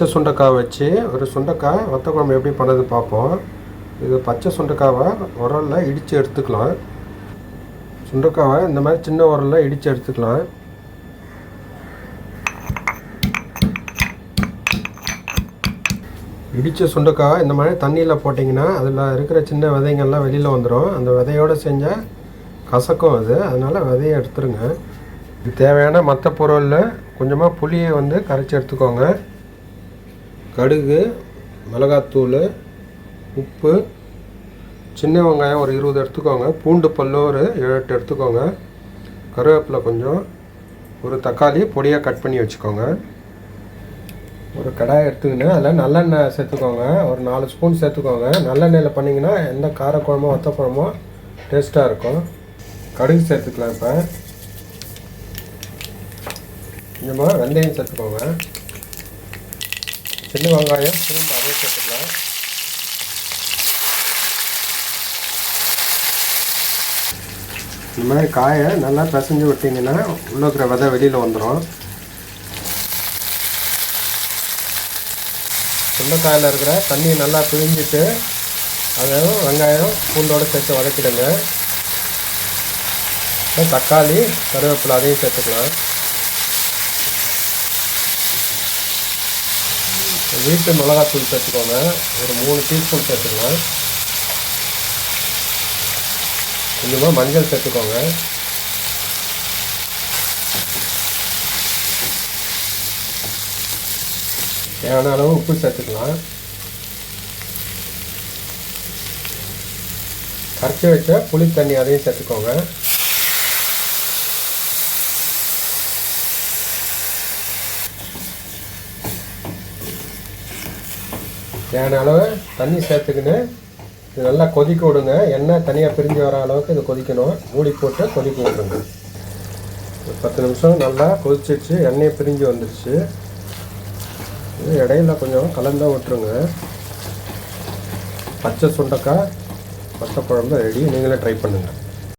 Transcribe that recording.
பச்சை சுண்டைக்காய் வச்சு ஒரு சுண்டைக்காய் வத்த குழம்பு எப்படி பண்ணது பார்ப்போம். இது பச்சை சுண்டைக்காவை உரலில் இடித்து எடுத்துக்கலாம். சுண்டைக்காவை இந்த மாதிரி சின்ன உரலில் இடித்து எடுத்துக்கலாம். இடித்த சுண்டைக்காய் இந்த மாதிரி தண்ணியில் போட்டிங்கன்னா அதில் இருக்கிற சின்ன விதைங்கள்லாம் வெளியில் வந்துடும் அந்த விதையோடு செஞ்சால் கசக்கும் அது. அதனால் விதையை எடுத்துருங்க. இது தேவையான மற்ற பொருளில் கொஞ்சமாக புளியை வந்து கரைச்சி எடுத்துக்கோங்க. கடுகு மிளகாத்தூள் உப்பு சின்ன வெங்காயம் ஒரு இருபது எடுத்துக்கோங்க. பூண்டு பல்லு ஒரு ஏழு எட்டு எடுத்துக்கோங்க. கருவேப்பிலை கொஞ்சம் ஒரு தக்காளி பொடியாக கட் பண்ணி வச்சுக்கோங்க. ஒரு கடாய் எடுத்துக்கின்னு அதில் நல்லெண்ணெய் சேர்த்துக்கோங்க. ஒரு நாலு ஸ்பூன் சேர்த்துக்கோங்க. நல்லெண்ணெயில் பண்ணிங்கன்னா எந்த காரக்குழம்போ வத்தக்குழம்போ டேஸ்ட்டாக இருக்கும். கடுகு சேர்த்துக்கலாம் இப்போ. கொஞ்சமாக வெந்தயம் சேர்த்துக்கோங்க. சின்ன வெங்காயம் பூண்டு அதே சேர்த்துக்கலாம் இந்த மாதிரி காயை நல்லா பிசைஞ்சு விட்டிங்கன்னா உள்ள இருக்கிற விதை வெளியில் வந்துடும் சுண்டைக்காயில் இருக்கிற தண்ணியை நல்லா பிழிஞ்சிட்டு அதையும் வெங்காயம் பூண்டோடு சேர்த்து வதக்கிடுங்க. தக்காளி கருவேப்பிலை அதையும் சேர்த்துக்கலாம். வீட்டு மிளகாத்தூள் சேர்த்துக்கோங்க. ஒரு மூணு டீஸ்பூன் சேர்த்துக்கலாம் கொஞ்சமாக மஞ்சள் சேர்த்துக்கோங்க. தேவையான அளவு உப்பு சேர்த்துக்கலாம். கரைச்சி வச்ச புளி தண்ணி அதையும் சேர்த்துக்கோங்க. தேவையான அளவு தண்ணி சேர்த்துக்கின்னு இது நல்லா கொதிக்க விடுங்க. எண்ணெய் தனியாக பிரிஞ்சு வர அளவுக்கு இது கொதிக்கணும். மூடி போட்டு கொதிக்க விட்ருங்க ஒரு பத்து நிமிஷம் நல்லா கொதிச்சிச்சு எண்ணெய் பிரிஞ்சு வந்துடுச்சு இது இடையில கொஞ்சம் கலந்தா விட்டுருங்க. பச்சை சுண்டக்காய் பச்சை குழம்பு ரெடி. நீங்களே ட்ரை பண்ணுங்கள்